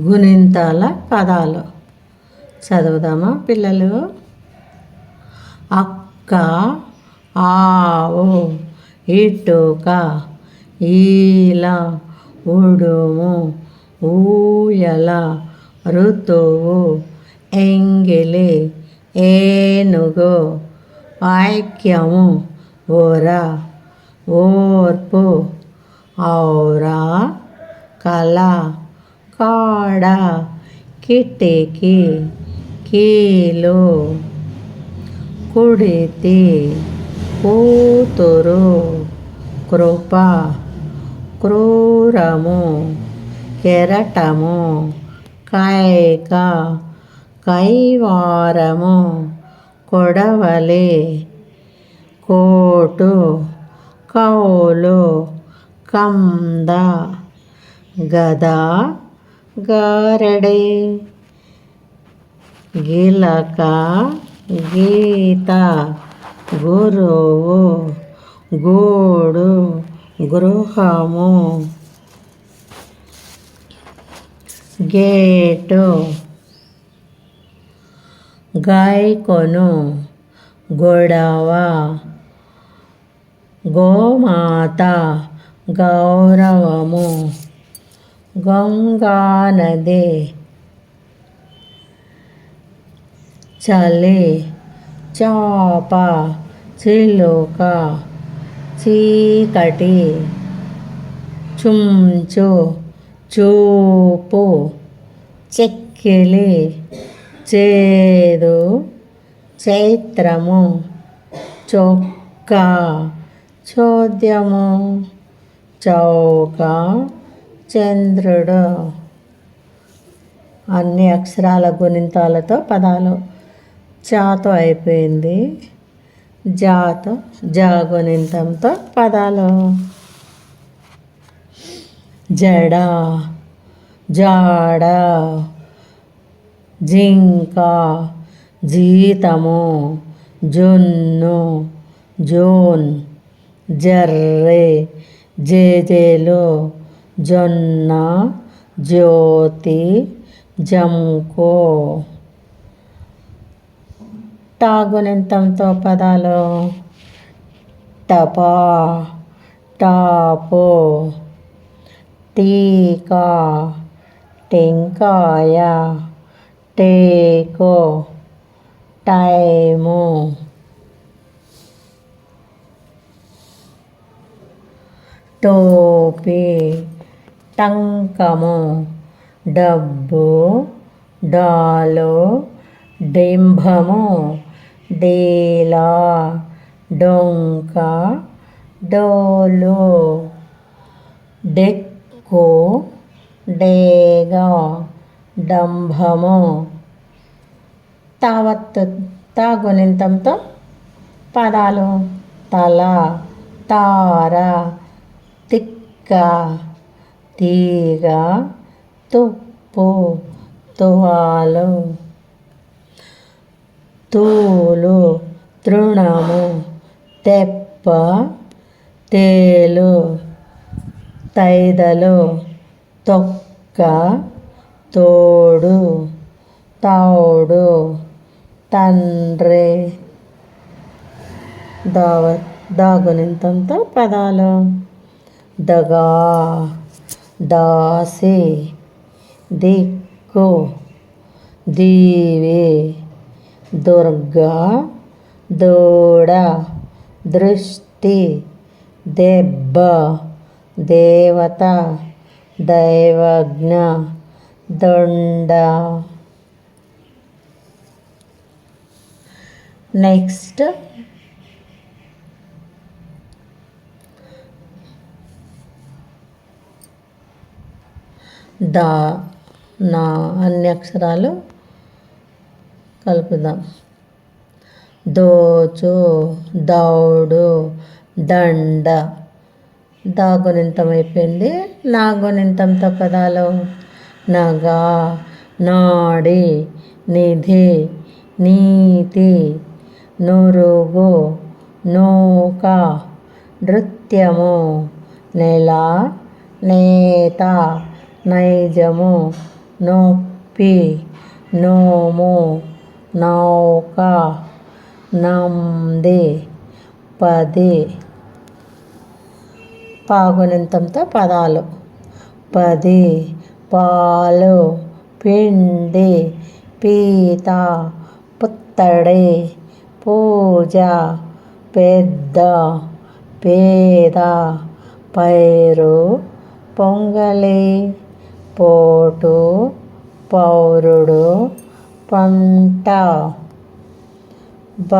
గుణింతాల పదాలు. చదువుదామా పిల్లలు? అక్క ఆవు ఇటుక ఈల ఉడుము ఊయల ఋతువు ఎంగిలి ఏనుగు వాక్యము ఓర ఓర్పు ఔరా కళ. కాడ కిటికీ కీలు కుడితి కూతురు కృప క్రూరము కెరటము కైక కైవారము కొడవలి కోటు కౌలు కంద గదా గారడి. గిలక గీత గురువు గూడు గృహము. గేటు గాయకొను గొడవ. గోమాత గౌరవము. గంగానది చలి చాప చిలుక చీకటి చుంచు చూపు చెక్కిలి చేదు చైత్రము చొక్క చోద్యము చౌక చంద్రుడు అన్ని అక్షరాల గుణింతాలతో పదాలు చాతో అయిపోయింది. జాతో జాగుణింతంతో పదాలు. జడ జాడ జింక జీతము జున్ను జోన్ జర్రే జేజేలు జొన్న జ్యోతి జంకో. టాగునింతంతో పదాలు. టపా టాపో. టీకా టెంకాయ. టేకో టైము. టోపీ టంకము డబ్బు డాలో డింభము డేలా డొంక డోలు డెక్కు డేగ డంభము. తావత్తు తాగునింతంతో పదాలు తల తార తిక్క తీగ తుప్పు తువాలు తూలు తృణము తెప్ప తేలు తైదలు తొక్క తోడు తౌడు తండ్రి. దావ దాగునింతంతో పదాలు. దగా దాసి దిక్కు దీవి దుర్గా దూడ దృష్టి దెబ్బ దేవత దైవజ్ఞ దొండ నెక్స్ట్ దా నా అన్ని అక్షరాలు కలుపుదాం. దోచు దౌడు దండ. దాగునింతం అయిపోయింది. నాగునింతంతో పదాలు నగా నాడి నిధి నీతి నురుగు నూక నృత్యము నెల నేత. నైజము నొప్పి నోము నౌక నంది పది. పాగునింతంతో పదాలు. పది పాలు పిండి పీత పుత్తడి పూజ పెద్ద పేద పైరు పొంగలి. పోటు పౌరుడు పంట. బ.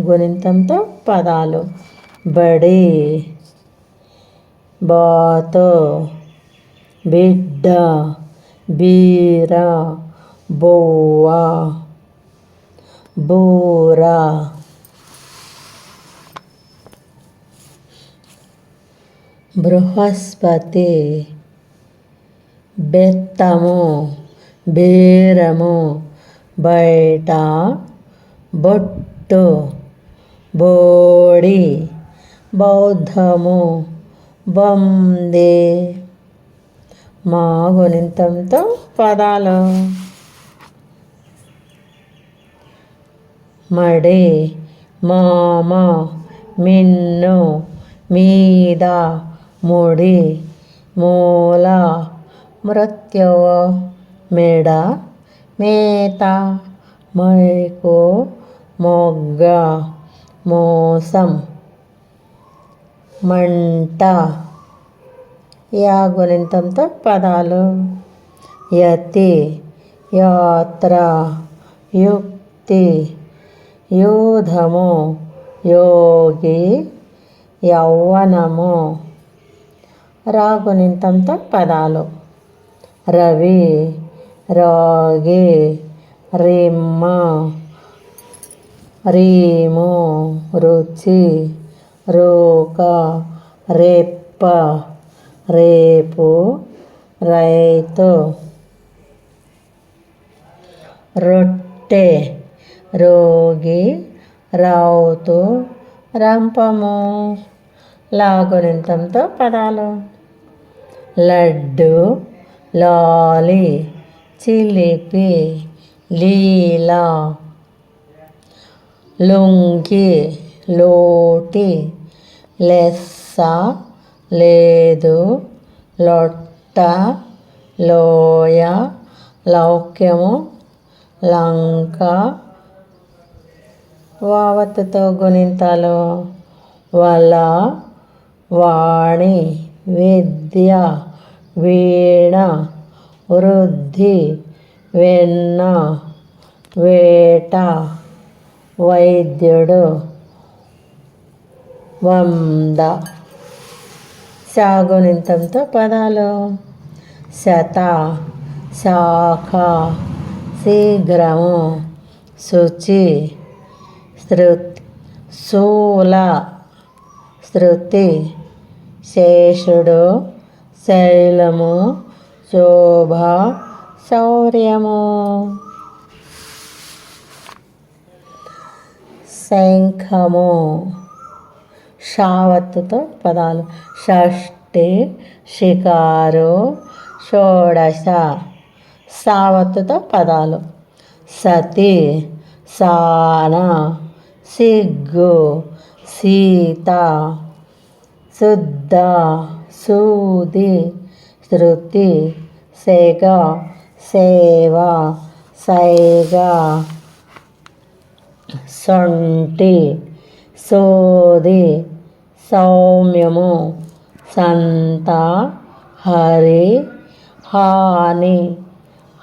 గుణింతంతో పదాలు. బడి. బాతో. బిడ్డ. బీర. బొవ్వ. బూర. బృహస్పతి. బెత్తము బేరము బయట బొట్టు బోడి బౌద్ధము బొందే మా గుణింతంతో పదాలు. మడి మామ మిన్ను మీద ముడి మూల మృత్యువ మెడ మేత మైకు మొగ్గ మోసం. మంట. యాగునింతంతో పదాలు. యతి. యాత్ర. యుక్తి. యూధము. యోగి. యౌవనము రాగునింతంతో పదాలు. రవి రాగి రిమ్మ రీము రుచి రోక రెప్ప రేపు రైతు రొట్టె రోగి రౌతు రంపము లాగునింతంతో పదాలు. లడ్డు లాలి చిలిపి లీలా లుంగి లోటి లెస్స లేదు లొట్ట లోయ లౌక్యము లంక. వావత్తుతో గుణింతాలు వల వాణి విద్య. వీణ వృద్ధి వెన్న వేట వైద్యుడు వంద. సాగునింతంతో పదాలు. శత శాఖ శీఘ్రము శుచి శృతి శూల శృతి శేషుడు. శైలము శోభ శౌర్యము. శంఖము. షావత్తుతో పదాలు. షష్ఠి షికారు షోడశ. సావత్తుతో పదాలు. సతి సాన సిగ్గు సీత శుద్ధ. సూది శృతి సెగ సేవ సైగ సొంటి సోది సౌమ్యము సంత హరి హాని.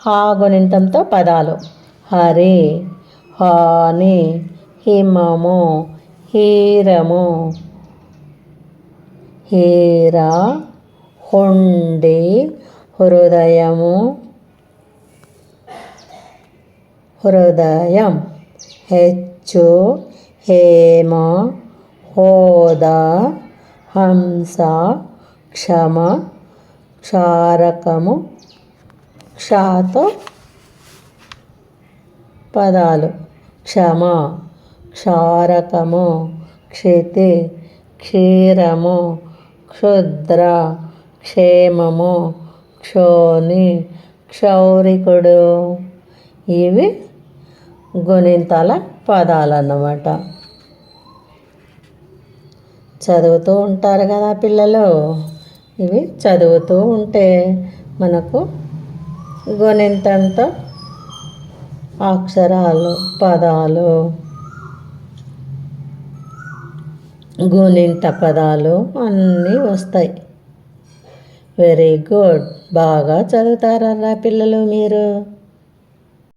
హాగునింతంతో పదాలు. హరి హాని హిమము హీరము. హీర హుండి హృదయము హృదయం హెచ్చు హేమ హోదా హంస క్షమ క్షారకము క్షాతో పదాలు క్షమ క్షారకము క్షితి క్షీరము క్షుద్ర క్షేమము క్షోని క్షౌరికుడు ఇవి గుణింతాల పదాలు అన్నమాట చదువుతూ ఉంటారు కదా పిల్లలు. ఇవి చదువుతూ ఉంటే మనకు గుణింతంతో అక్షరాలు పదాలు గుణింత పదాలు అన్నీ వస్తాయి. వెరీ గుడ్ బాగా చదువుతారా పిల్లలు మీరు?